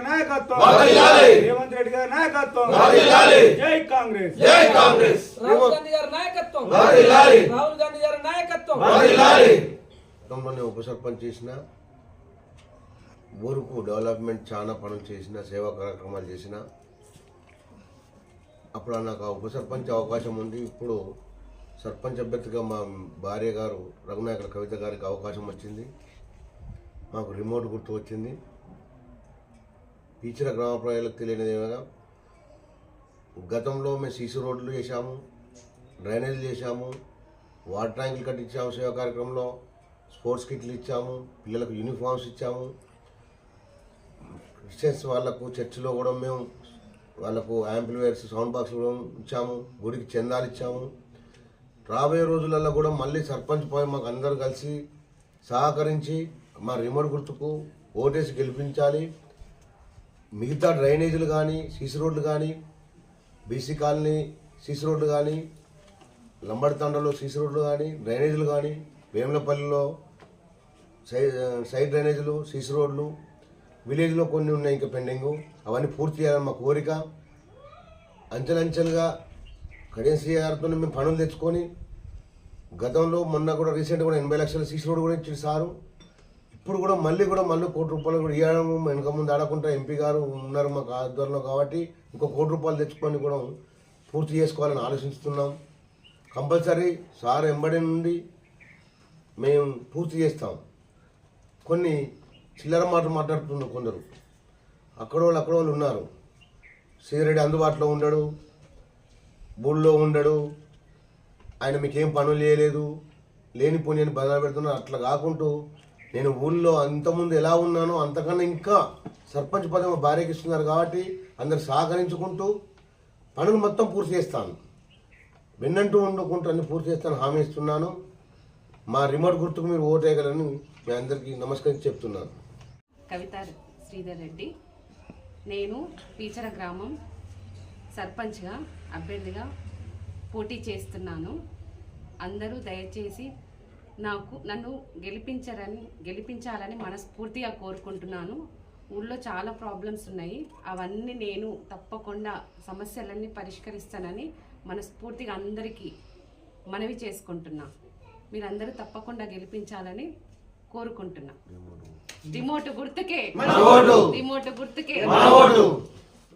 నాయకత్వం. వర్ధిల్లాలి. జై కాంగ్రెస్. జై కాంగ్రెస్. రాహుల్ గాంధీ గారి నాయకత్వం. వర్ధిల్లాలి. రాహుల్ గాంధీ గారి నాయకత్వం. వర్ధిల్లాలి. గతంలోనే ఉప సర్పంచ్ చేసిన ఊరుకు డెవలప్మెంట్ చాలా పనులు చేసిన సేవా కార్యక్రమాలు చేసిన అప్పుడు నాకు ఆ ఉప సర్పంచ్ అవకాశం ఉంది. ఇప్పుడు సర్పంచ్ అభ్యర్థిగా మా భార్య గారు రఘునాయకుల కవిత గారికి అవకాశం వచ్చింది. మాకు రిమోట్ గుర్తు వచ్చింది. పీచిన గ్రామ ప్రజలకు తెలియనిది ఏమగా గతంలో మేము సీసీ రోడ్లు చేశాము డ్రైనేజీలు చేశాము వాటర్ ట్యాంకులు కట్టించాము సేవా కార్యక్రమంలో స్పోర్ట్స్ కిట్లు ఇచ్చాము పిల్లలకు యూనిఫామ్స్ ఇచ్చాము. క్రిస్టియన్స్ వాళ్ళకు చర్చిలో కూడా మేము వాళ్ళకు యాంప్లిఫైర్స్ సౌండ్ బాక్స్ కూడా ఇచ్చాము గుడికి చందాలు ఇచ్చాము. రాబోయే రోజులలో కూడా మళ్ళీ సర్పంచ్ పోయి మాకు అందరు కలిసి సహకరించి మా రిమోట్ గుర్తుకు ఓటేసి గెలిపించాలి. మిగతా డ్రైనేజీలు కానీ సీసీ రోడ్లు కానీ బీసీ కాలనీ సీసీ రోడ్లు కానీ లంబడి తండలో సీసీ రోడ్లు కానీ డ్రైనేజీలు కానీ వేములపల్లిలో సైడ్ సైడ్ డ్రైనేజీలు సీసీ రోడ్లు విలేజ్లో కొన్ని ఉన్నాయి ఇంకా పెండింగ్. అవన్నీ పూర్తి చేయాలని మా కోరిక. అంచెలంచెలుగా కడెన్సీ మేము పనులు తెచ్చుకొని గతంలో మొన్న కూడా రీసెంట్గా కూడా ఎనభై లక్షల సీసీ రోడ్ కూడా ఇచ్చింది సారు. ఇప్పుడు కూడా మళ్ళీ కూడా మళ్ళీ కోటి రూపాయలు కూడా ఇవ్వడం వెనక ముందు ఆడకుండా ఎంపీ గారు ఉన్నారు మాకు ఆధ్వర్యంలో కాబట్టి ఇంకో కోటి రూపాయలు తెచ్చుకొని కూడా పూర్తి చేసుకోవాలని ఆలోచిస్తున్నాం. కంపల్సరీ సార్ ఎంబడి నుండి మేము పూర్తి చేస్తాం. కొన్ని చిల్లర మాటలు మాట్లాడుతున్నారు కొందరు. అక్కడ వాళ్ళు అక్కడ వాళ్ళు ఉన్నారు. సీరెడ్డి అందుబాటులో ఉండడు బూళ్ళో ఉండడు ఆయన మీకేం పనులు చేయలేదు లేనిపోని అని బదలు పెడుతున్నారు. అట్లా కాకుంటూ నేను ఊళ్ళో అంతకుముందు ఎలా ఉన్నానో అంతకన్నా ఇంకా సర్పంచ్ పదవి భార్యకి ఇస్తున్నారు కాబట్టి అందరు సహకరించుకుంటూ పనులు మొత్తం పూర్తి చేస్తాను. వెన్నంటూ వండుకుంటూ అన్ని పూర్తి చేస్తాను హామీ ఇస్తున్నాను. మా రిమోట్ గుర్తుకు మీరు ఓటేయగలని మీ అందరికీ నమస్కరించి చెప్తున్నాను. కవిత శ్రీధర్ రెడ్డి. నేను పీచర గ్రామం సర్పంచ్గా అభ్యర్థిగా పోటీ చేస్తున్నాను. అందరూ దయచేసి నాకు నన్ను గెలిపించరని గెలిపించాలని మనస్ఫూర్తిగా కోరుకుంటున్నాను. ఊళ్ళో చాలా ప్రాబ్లమ్స్ ఉన్నాయి. అవన్నీ నేను తప్పకుండా సమస్యలన్నీ పరిష్కరిస్తానని మనస్ఫూర్తిగా అందరికీ మనవి చేసుకుంటున్నా. మీరందరూ తప్పకుండా గెలిపించాలని కోరుకుంటున్నా. రిమోట్ గుర్తుకే. రిమోట్ గుర్తుకే.